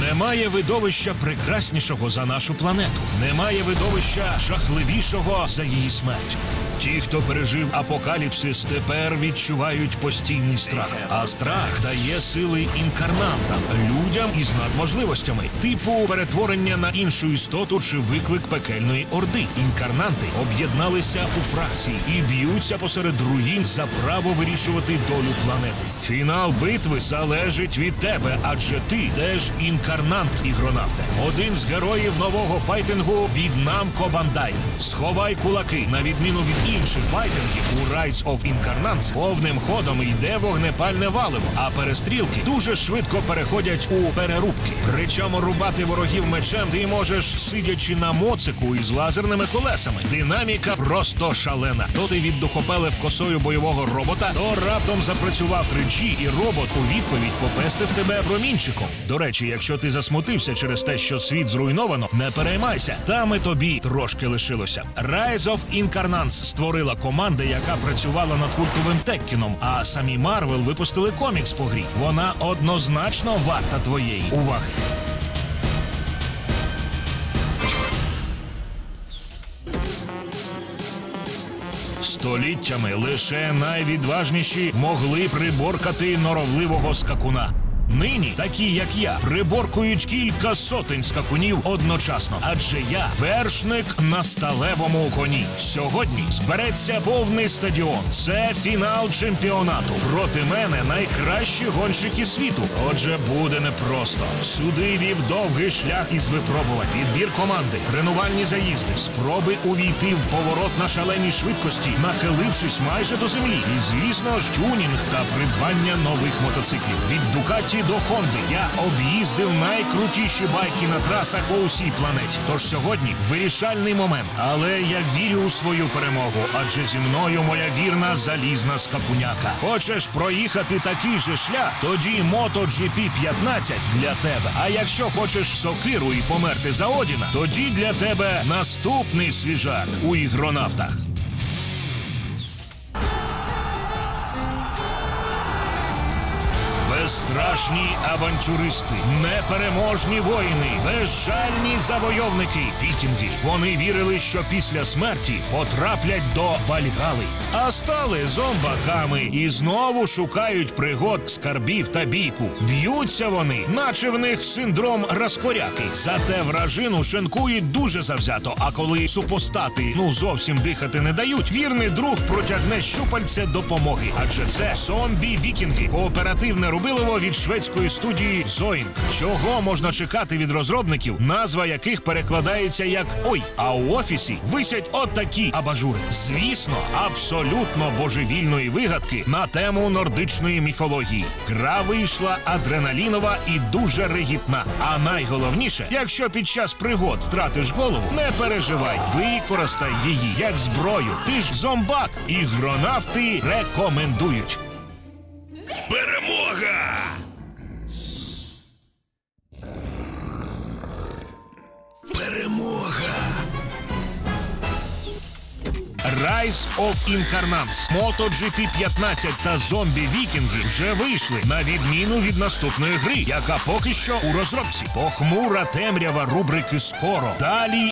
Немає видовища прекраснішого за нашу планету. Немає видовища жахливішого за її смерть. Ті, хто пережив апокаліпсис, тепер відчувають постійний страх. А страх дає сили інкарнантам, людям із надможливостями, типу перетворення на іншу істоту чи виклик пекельної орди. Інкарнанти об'єдналися у фракції і б'ються посеред руїн за право вирішувати долю планети. Фінал битви залежить від тебе, адже ти теж інкарнант ігронавте. Один з героїв нового файтингу від Намко Бандай. Сховай кулаки на відміну від інших файтингів у Rise of Incarnats повним ходом йде вогнепальне валиво, а перестрілки дуже швидко переходять у перерубки. Причому рубати ворогів мечем ти можеш сидячи на моцику із лазерними колесами. Динаміка просто шалена. То ти віддухопелив косою бойового робота, то раптом запрацював 3G і робот у відповідь попестив тебе промінчиком. До речі, якщо ти засмутився через те, що світ зруйновано, не переймайся. Там і тобі трошки лишилося. Rise of Incarnants створила команда, яка працювала над культовим Теккіном, а самі Марвел випустили комікс по грі. Вона однозначно варта твоєї уваги. Століттями лише найвідважніші могли приборкати норовливого скакуна. Нині такі, як я, приборкують кілька сотень скакунів одночасно, адже я вершник на сталевому коні. Сьогодні збереться повний стадіон. Це фінал чемпіонату. Проти мене найкращі гонщики світу. Отже, буде непросто. Сюди вів довгий шлях із випробувань, підбір команди, тренувальні заїзди, спроби увійти в поворот на шаленій швидкості, нахилившись майже до землі. І звісно ж, тюнінг та придбання нових мотоциклів. Від Дукаті до Хонди я об'їздив найкрутіші байки на трасах по усій планеті. Тож сьогодні вирішальний момент. Але я вірю у свою перемогу, адже зі мною моя вірна залізна скакуняка. Хочеш проїхати такий же шлях? Тоді MotoGP 15 для тебе. А якщо хочеш сокиру і померти за Одіна, тоді для тебе наступний свіжак у ігронавтах. Безстрашні авантюристи, непереможні воїни, безжальні завойовники, вікінги. Вони вірили, що після смерті потраплять до Вальгали, а стали зомбаками і знову шукають пригод, скарбів та бійку. Б'ються вони, наче в них синдром розкоряки. Зате вражину шинкують дуже завзято. А коли супостати ну зовсім дихати не дають, вірний друг протягне щупальце допомоги. Адже це зомбі вікінги, кооперативне рубилово від шведської студії Zoink. Чого можна чекати від розробників, назва яких перекладається як ой, а у офісі висять от такі абажури. Звісно, абсолютно божевільної вигадки на тему нордичної міфології. Гра вийшла адреналінова і дуже регітна. А найголовніше, якщо під час пригод втратиш голову, не переживай, використай її як зброю. Ти ж зомбак. Ігронавти рекомендують. Rise of Incarnance, MotoGP 15 та зомбі Вікінги вже вийшли на відміну від наступної гри, яка поки що у розробці. Похмура темрява рубрики скоро. Далі